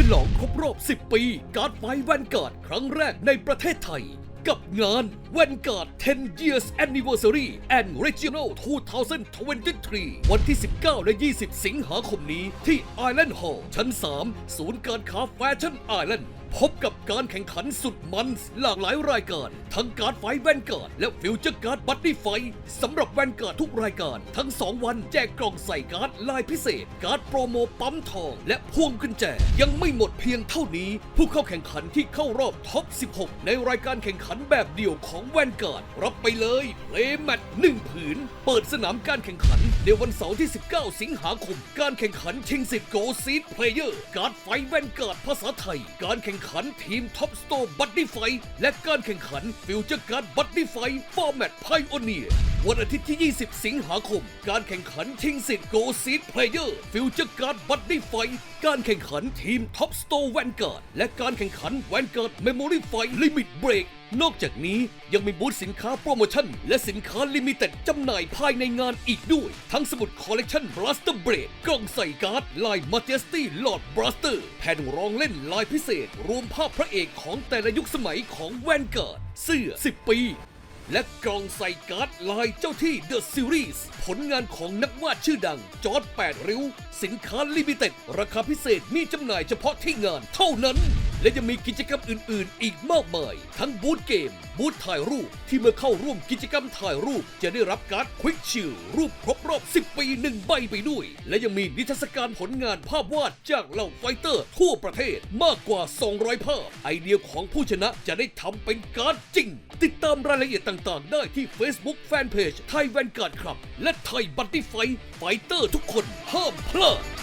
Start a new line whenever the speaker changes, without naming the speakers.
ฉลองครบรอบ 10 ปี การ์ดไฟแวนการ์ดครั้งแรกในประเทศไทย กับงาน Vanguard 10 Years Anniversary and Regional 2023 วันที่ 19 และ 20 สิงหาคมนี้ที่ Island Hall ชั้น 3 ศูนย์การค้าแฟชั่น Island พบกับการแข่งขันสุดมันหลากหลายรายการ ทั้งการ์ดไฟแวนการ์ดและฟิวเจอร์การ์ดบัตตี้ไฟสำหรับแวนการ์ดทุกรายการ ทั้ง 2 วันแจกกล่องใส่การ์ดลายพิเศษ การ์ดโปรโมปั๊มทอง และพวงกุญแจ ยังไม่หมดเพียงเท่านี้ ผู้เข้าแข่งขันที่เข้ารอบท็อป 16 ในรายการแข่งขันแบบเดี่ยวของแวนการ์ดรับไปเลยเพลย์แมตหนึ่งผืน เปิดสนามการแข่งขัน ในวันเสาร์ที่ 19 สิงหาคม การแข่งขันชิงสิทธิ์โกซีดเพลเยอร์การ์ดไฟแวนการ์ดภาษาไทย การแข่งขันทีมท็อปสโตร์บัตตี้ไฟและการแข่งขันฟิวเจอร์การ์ดบัตตี้ไฟฟอร์แมตไพโอเนีย วันอาทิตย์ที่ 20 สิงหาคม การแข่งขันชิงสิทธิ์โกซีดเพลเยอร์ฟิวเจอร์การ์ดบัตตี้ไฟการแข่งขันทีมท็อปสโตร์แวนการ์ดและการแข่งขันแวนการ์ดเมมโมรี่ไฟลิมิตเบรกนอกจากนี้ยังมีบูธสินค้าโปรโมชั่น และสินค้าลิมิเต็ดจำหน่ายภายในงานอีกด้วย ทั้งสมุดคอลเลกชัน Blaster b r a d กล่องใส่การ์ดลาย Majesty Lord Blaster แผ่นรองเล่นลายพิเศษ รวมภาพพระเอกของแต่ละยุคสมัยของแวนการ์ดเสื้อ 10 ปี และกล่องใส่การ์ดลายเจ้าที่เดอะซีรีส์ผลงานของนักวาดชื่อดัง จอร์ด8ริ้ว สินค้าลิมิเต็ด ราคาพิเศษมีจำหน่ายเฉพาะที่งานเท่านั้น และยังมีกิจกรรมอื่น ๆ อีกมากมาย ทั้งบูธเกม บูธถ่ายรูป ที่เมื่อเข้าร่วมกิจกรรมถ่ายรูป จะได้รับการ์ดควิกชิลรูปครบรอบ 10 ปีหนึ่งใบไปด้วย และยังมีนิทรรศการผลงานภาพวาดจากเหล่าไฟเตอร์ ทั่วประเทศมากกว่า 200 ภาพ ไอเดียของผู้ชนะจะได้ทำเป็นการ์ดจริง ติดตามรายละเอียดต่าง ๆ ได้ที่ Facebook Fanpage ไทยแวนการ์ดครับ และไทยบัตตี้ไฟไฟเตอร์ทุกคนห้ามพลาด